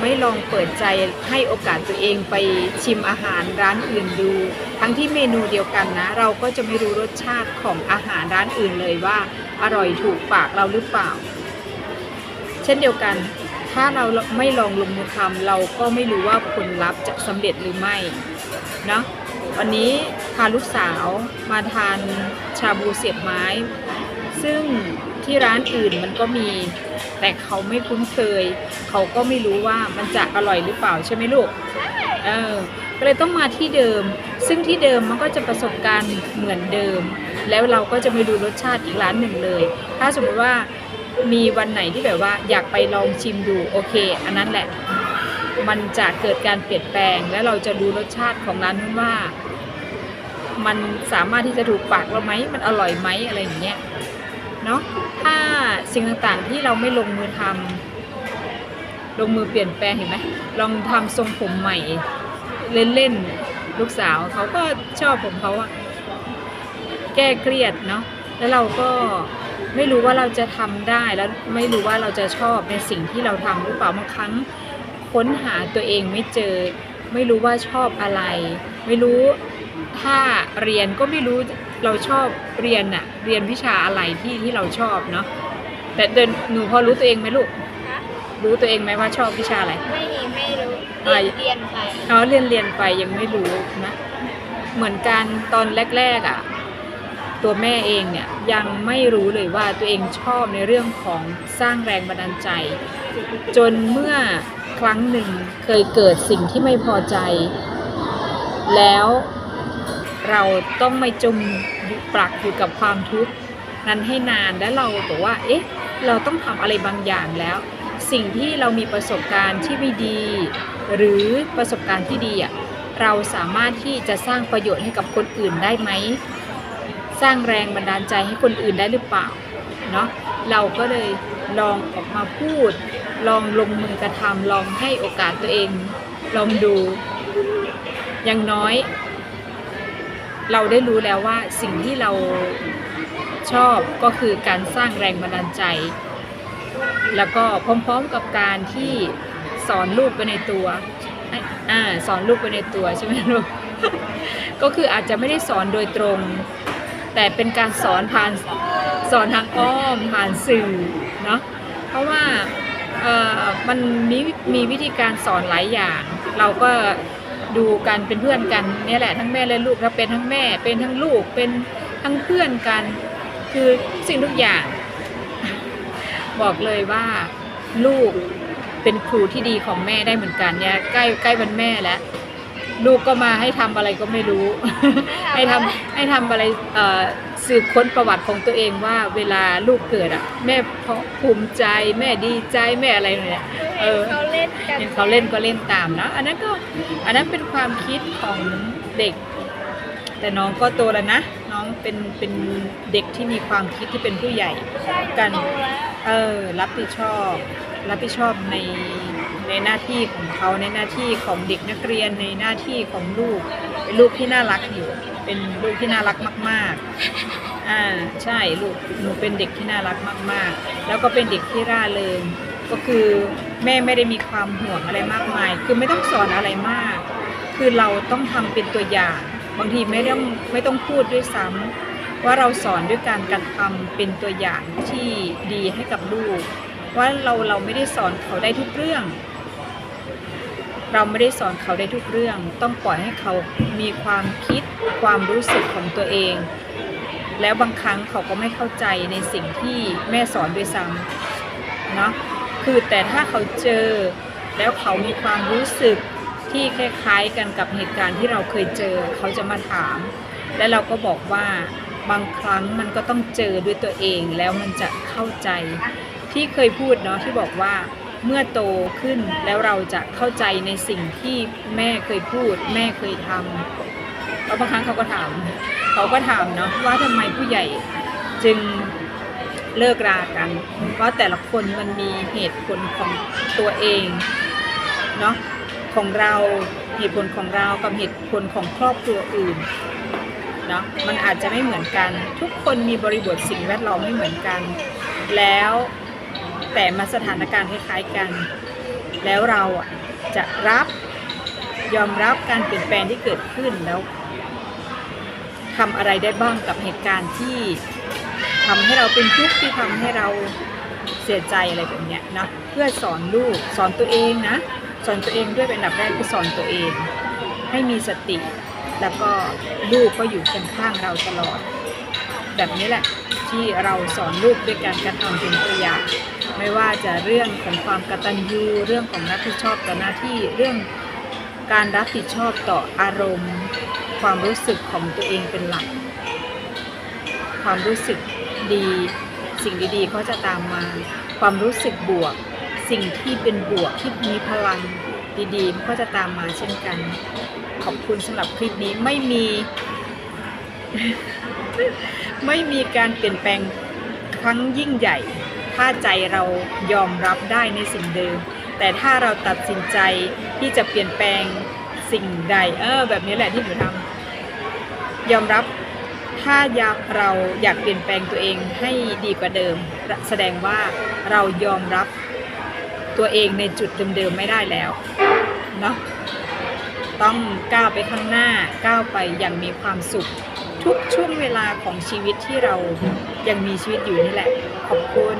ไม่ลองเปิดใจให้โอกาสตัวเองไปชิมอาหารร้านอื่นดู ทั้งที่เมนูเดียวกันนะ เราก็จะไม่รู้รสชาติของอาหารร้านอื่นเลยว่า อร่อยถูกปากเราหรือเปล่า เช่นเดียวกัน ถ้าเราไม่ลองลงมือทำเราก็ไม่รู้ว่าผลลัพธ์จะสำเร็จหรือไม่เนาะวันนี้พาลูกสาวมาทานชาบูเสียบไม้ ซึ่งที่ร้านอื่นมันก็มี แต่เขาไม่คุ้นเคย เขาก็ไม่รู้ว่ามันจะอร่อยหรือเปล่าใช่ไหมลูกเออก็เลยต้องมาที่เดิม ซึ่งที่เดิมมันก็จะประสบการณ์เหมือนเดิม แล้วเราก็จะไม่ดูรสชาติอีกร้านหนึ่งเลย ถ้าสมมติว่ามีวันไหนที่แบบว่าอยากไปลองชิมดูโอเค อันนั้นแหละ มันจะเกิดการเปลี่ยนแปลง และเราจะดูรสชาติของร้านนั้นว่า มันสามารถที่จะถูกปากเราไหมมันอร่อยไหมอะไรอย่างเงี้ย เนาะถ้าสิ่งต่างๆที่เราไม่ลงมือทำลงมือเปลี่ยนแปลงเห็นไหมลองทำทรงผมใหม่ เล่นๆลูกสาวเขาก็ชอบผมเขาอะแก้เครียดเนาะแล้วเราก็ไม่รู้ว่าเราจะทำได้แล้วไม่รู้ว่าเราจะชอบในสิ่งที่เราทำหรือเปล่าบางครั้งค้นหาตัวเองไม่เจอ ไม่รู้ว่าชอบอะไร ไม่รู้ถ้าเรียนก็ไม่รู้เราชอบเรียนอะเรียนวิชาอะไรที่ที่เราชอบเนาะแต่เดินหนูพอรู้ตัวเองไหมลูก คะรู้ตัวเองไหมว่าชอบวิชาอะไร ไม่ไม่รู้อ่าเรียนเรียนไปเขาเรียนเรียนไปยังไม่รู้นะ เหมือนกันตอนแรกๆอะ่ะ ตัวแม่เองเนี่ยยังไม่รู้เลยว่าตัวเองชอบในเรื่องของสร้างแรงบันดาลใจ จนเมื่อครั้งหนึ่งเคยเกิดสิ่งที่ไม่พอใจ แล้ว เราต้องไม่จมปลักอยู่กับความทุกข์นั้นให้นานแล้วเราบอกว่า เอ๊ะ เราต้องทำอะไรบางอย่างแล้ว สิ่งที่เรามีประสบการณ์ที่ไม่ดี หรือประสบการณ์ที่ดีอะเราสามารถที่จะสร้างประโยชน์ให้กับคนอื่นได้ไหม สร้างแรงบันดาลใจให้คนอื่นได้หรือเปล่าเนาะเราก็เลยลองออกมาพูด ลองลงมือกระทำลองให้โอกาสตัวเอง ลองดู อย่างน้อย เราได้รู้แล้วว่าสิ่งที่เราชอบก็คือการสร้างแรงบันดาลใจ แล้วก็พร้อมๆกับการที่สอนลูกไปในตัวอ่าสอนลูกไปในตัวใช่ไหมลูกก็คืออาจจะไม่ได้สอนโดยตรง แต่เป็นการสอนผ่านสอนทางอ้อมผ่านสื่อเนาะเพราะว่ามันมีมีวิธีการสอนหลายอย่าง เราก็ ดูกันเป็นเพื่อนกันเนี่ยแหละทั้งแม่และลูกเราเป็นทั้งแม่ เป็นทั้งลูกเป็นทั้งเพื่อนกัน คือสิ่งทุกอย่าง บอกเลยว่าลูกเป็นครูที่ดีของแม่ได้เหมือนกันเนี่ยใกล้ใกล้วันแม่แล้วลูกก็มาให้ทำอะไรก็ไม่รู้ ให้ทำให้ทำอะไรเอ่อ สืบค้นประวัติของตัวเองว่าเวลาลูกเกิดอะ แม่ภูมิใจแม่ดีใจแม่อะไรเนี่ยเออเขาเล่นกันเห็นเขาเล่นก็เล่นตามนะอันนั้นก็อันนั้นเป็นความคิดของเด็ก แต่น้องก็โตแล้วนะ น้องเป็นเป็นเด็กที่มีความคิดที่เป็นผู้ใหญ่ใช่กันโตแล้วเออรับผิดชอบ รับผิดชอบในในหน้าที่ของเขาในหน้าที่ของเด็กนักเรียนในหน้าที่ของลูก เป็นลูกที่น่ารักอยู่ เป็นลูกที่น่ารักมาก ๆ อ่าใช่ลูกหนูเป็นเด็กที่น่ารักมาก ๆ แล้วก็เป็นเด็กที่ร่าเริงก็คือแม่ไม่ได้มีความห่วงอะไรมากมาย คือไม่ต้องสอนอะไรมาก คือเราต้องทำเป็นตัวอย่าง บางทีไม่ต้องไม่ต้องพูดด้วยซ้ำว่าเราสอนด้วยการกระทำเป็นตัวอย่างที่ดีให้กับลูก ว่าเราเราไม่ได้สอนเขาได้ทุกเรื่อง เราไม่ได้สอนเขาได้ทุกเรื่อง ต้องปล่อยให้เขามีความคิดความรู้สึกของตัวเอง แล้วบางครั้งเขาก็ไม่เข้าใจในสิ่งที่แม่สอนด้วยซ้ำเนาะคือแต่ถ้าเขาเจอแล้วเขามีความรู้สึกที่คล้ายๆกันกับเหตุการณ์ที่เราเคยเจอ เขาจะมาถาม และเราก็บอกว่าบางครั้งมันก็ต้องเจอด้วยตัวเองแล้วมันจะเข้าใจที่เคยพูดเนาะที่บอกว่า เมื่อโตขึ้นแล้วเราจะเข้าใจในสิ่งที่แม่เคยพูด แม่เคยทำแล้วบางครั้งเขาก็ถาม เขาก็ถามเนาะว่าทำไมผู้ใหญ่จึงเลิกรากันว่าะแต่ละคนมันมีเหตุผลของตัวเองเนาะของเราเหตุผลของเรากับเหตุผลของครอบครัวอื่นเนาะมันอาจจะไม่เหมือนกัน ทุกคนมีบริบทสิ่งแวดล้อมไม่เหมือนกัน แล้ว แต่มาสถานการณ์คล้ายๆกัน แล้วเราอะจะรับยอมรับการเปลี่ยนแปลงที่เกิดขึ้นแล้วทำอะไรได้บ้างกับเหตุการณ์ที่ทำให้เราเป็นทุกข์ที่ทำให้เราเสียใจอะไรแบบเนี้ยนะเพื่อสอนลูกสอนตัวเองนะสอนตัวเองด้วยเป็นอันดับแรกคือสอนตัวเอง ให้มีสติ แล้วก็ลูกก็อยู่เคียงข้างเราตลอด แบบนี้แหละที่เราสอนลูกด้วยการกระทำเป็นตัวอย่าง ไม่ว่าจะเรื่องของความกตัญญูเรื่องของรับผิดชอบต่อหน้าที่เรื่องการรับผิดชอบต่ออารมณ์ ความรู้สึกของตัวเองเป็นหลัก ความรู้สึกดีสิ่งดีๆเขาจะตามมา ความรู้สึกบวก สิ่งที่เป็นบวกที่มีพลังดีๆ ก็จะตามมาเช่นกัน ขอบคุณสำหรับคลิปนี้ไม่มีไม่มีการเปลี่ยนแปลงครั้งยิ่งใหญ่ ถ้าใจเรายอมรับได้ในสิ่งเดิม แต่ถ้าเราตัดสินใจที่จะเปลี่ยนแปลงสิ่งใด เออ แบบนี้แหละที่หนูทำยอมรับถ้าอยากเราอยากเปลี่ยนแปลงตัวเองให้ดีกว่าเดิม แสดงว่าเรายอมรับตัวเองในจุดเดิมๆไม่ได้แล้วเนาะต้องก้าวไปข้างหน้าก้าวไปอย่างมีความสุข ทุกช่วงเวลาของชีวิตที่เรายังมีชีวิตอยู่นี่แหละ ขอบคุณ